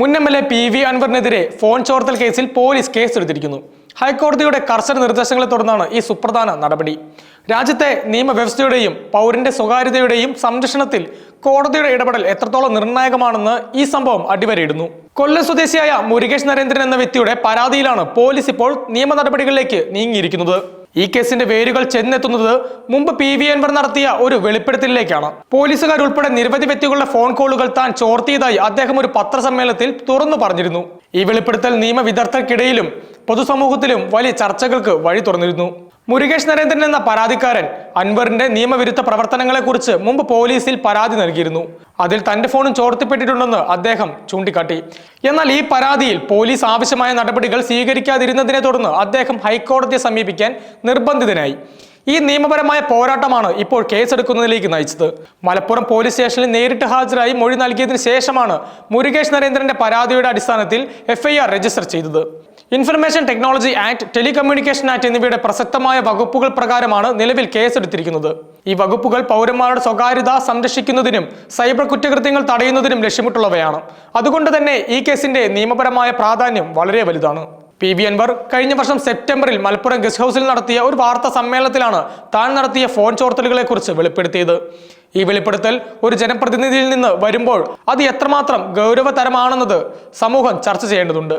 മുൻ M L A P V അൻവറിനെതിരെ phone ചോർത്തൽ കേസിൽ പോലീസ് കേസെടുത്തിരിക്കുന്നു. ഹൈക്കോടതിയുടെ കർശന നിർദ്ദേശങ്ങളെ തുടർന്നാണ് ഈ സുപ്രധാന നടപടി. രാജ്യത്തെ നിയമവ്യവസ്ഥയുടെയും പൗരന്റെ സ്വകാര്യതയുടെയും സംരക്ഷണത്തിൽ കോടതിയുടെ ഇടപെടൽ എത്രത്തോളം നിർണായകമാണെന്ന് ഈ സംഭവം അടിവരയിടുന്നു. കൊല്ലം സ്വദേശിയായ മുരുകേഷ് നരേന്ദ്രൻ എന്ന വ്യക്തിയുടെ പരാതിയിലാണ് പോലീസ് ഇപ്പോൾ നിയമ നടപടികളിലേക്ക് നീങ്ങിയിരിക്കുന്നത്. ഈ കേസിന്റെ വേരുകൾ ചെന്നെത്തുന്നത് മുമ്പ് പി വി അൻവർ നടത്തിയ ഒരു വെളിപ്പെടുത്തലിലേക്കാണ്. പോലീസുകാർ ഉൾപ്പെടെ നിരവധി വ്യക്തികളുടെ ഫോൺ കോളുകൾ താൻ ചോർത്തിയതായി അദ്ദേഹം ഒരു പത്രസമ്മേളനത്തിൽ തുറന്നു പറഞ്ഞിരുന്നു. ഈ വെളിപ്പെടുത്തൽ നിയമവിദഗ്ധർക്കിടയിലും പൊതുസമൂഹത്തിലും വലിയ ചർച്ചകൾക്ക് വഴി തുറന്നിരുന്നു. മുരുകേഷ് നരേന്ദ്രൻ എന്ന പരാതിക്കാരൻ അൻവറിന്റെ നിയമവിരുദ്ധ പ്രവർത്തനങ്ങളെക്കുറിച്ച് മുമ്പ് പോലീസിൽ പരാതി നൽകിയിരുന്നു. അതിൽ തന്റെ ഫോണും ചോർത്തിപ്പെട്ടിട്ടുണ്ടെന്ന് അദ്ദേഹം ചൂണ്ടിക്കാട്ടി. എന്നാൽ ഈ പരാതിയിൽ പോലീസ് ആവശ്യമായ നടപടികൾ സ്വീകരിക്കാതിരുന്നതിനെ തുടർന്ന് അദ്ദേഹം ഹൈക്കോടതിയെ സമീപിക്കാൻ നിർബന്ധിതനായി. ഈ നിയമപരമായ പോരാട്ടമാണ് ഇപ്പോൾ കേസെടുക്കുന്നതിലേക്ക് നയിച്ചത്. മലപ്പുറം പോലീസ് സ്റ്റേഷനിൽ നേരിട്ട് ഹാജരായി മൊഴി നൽകിയതിനു ശേഷമാണ് മുരുകേഷ് നരേന്ദ്രന്റെ പരാതിയുടെ അടിസ്ഥാനത്തിൽ എഫ്ഐആർ രജിസ്റ്റർ ചെയ്തത്. Information technology act telecommunication act എന്നിവയുടെ പ്രസക്തമായ വകുപ്പുകൾ പ്രകാരമാണ് നിലവിൽ കേസെടുത്തിരിക്കുന്നത്. ഈ വകുപ്പുകൾ പൗരന്മാരുടെ സ്വകാര്യത സംരക്ഷിക്കുന്നതിനും സൈബർ കുറ്റകൃത്യങ്ങൾ തടയുന്നതിനും ലക്ഷ്യമിട്ടുള്ളവയാണ്. അതുകൊണ്ട് തന്നെ ഈ കേസിന്റെ നിയമപരമായ പ്രാധാന്യം വളരെ വലുതാണ്. പി. വി. അൻവർ കഴിഞ്ഞ വർഷം സെപ്റ്റംബറിൽ മലപ്പുറം ഗസ്റ്റ് ഹൗസിൽ നടത്തിയ ഒരു വാർത്താ സമ്മേളനത്തിലാണ് താൻ നടത്തിയ ഫോൺ ചോർത്തലുകളെ കുറിച്ച് വെളിപ്പെടുത്തിയത്. ഈ വെളിപ്പെടുത്തൽ ഒരു ജനപ്രതിനിധിയിൽ നിന്ന് വരുമ്പോൾ അത് എത്രമാത്രം ഗൗരവതരമാണെന്നത് സമൂഹം ചർച്ച ചെയ്യേണ്ടതുണ്ട്.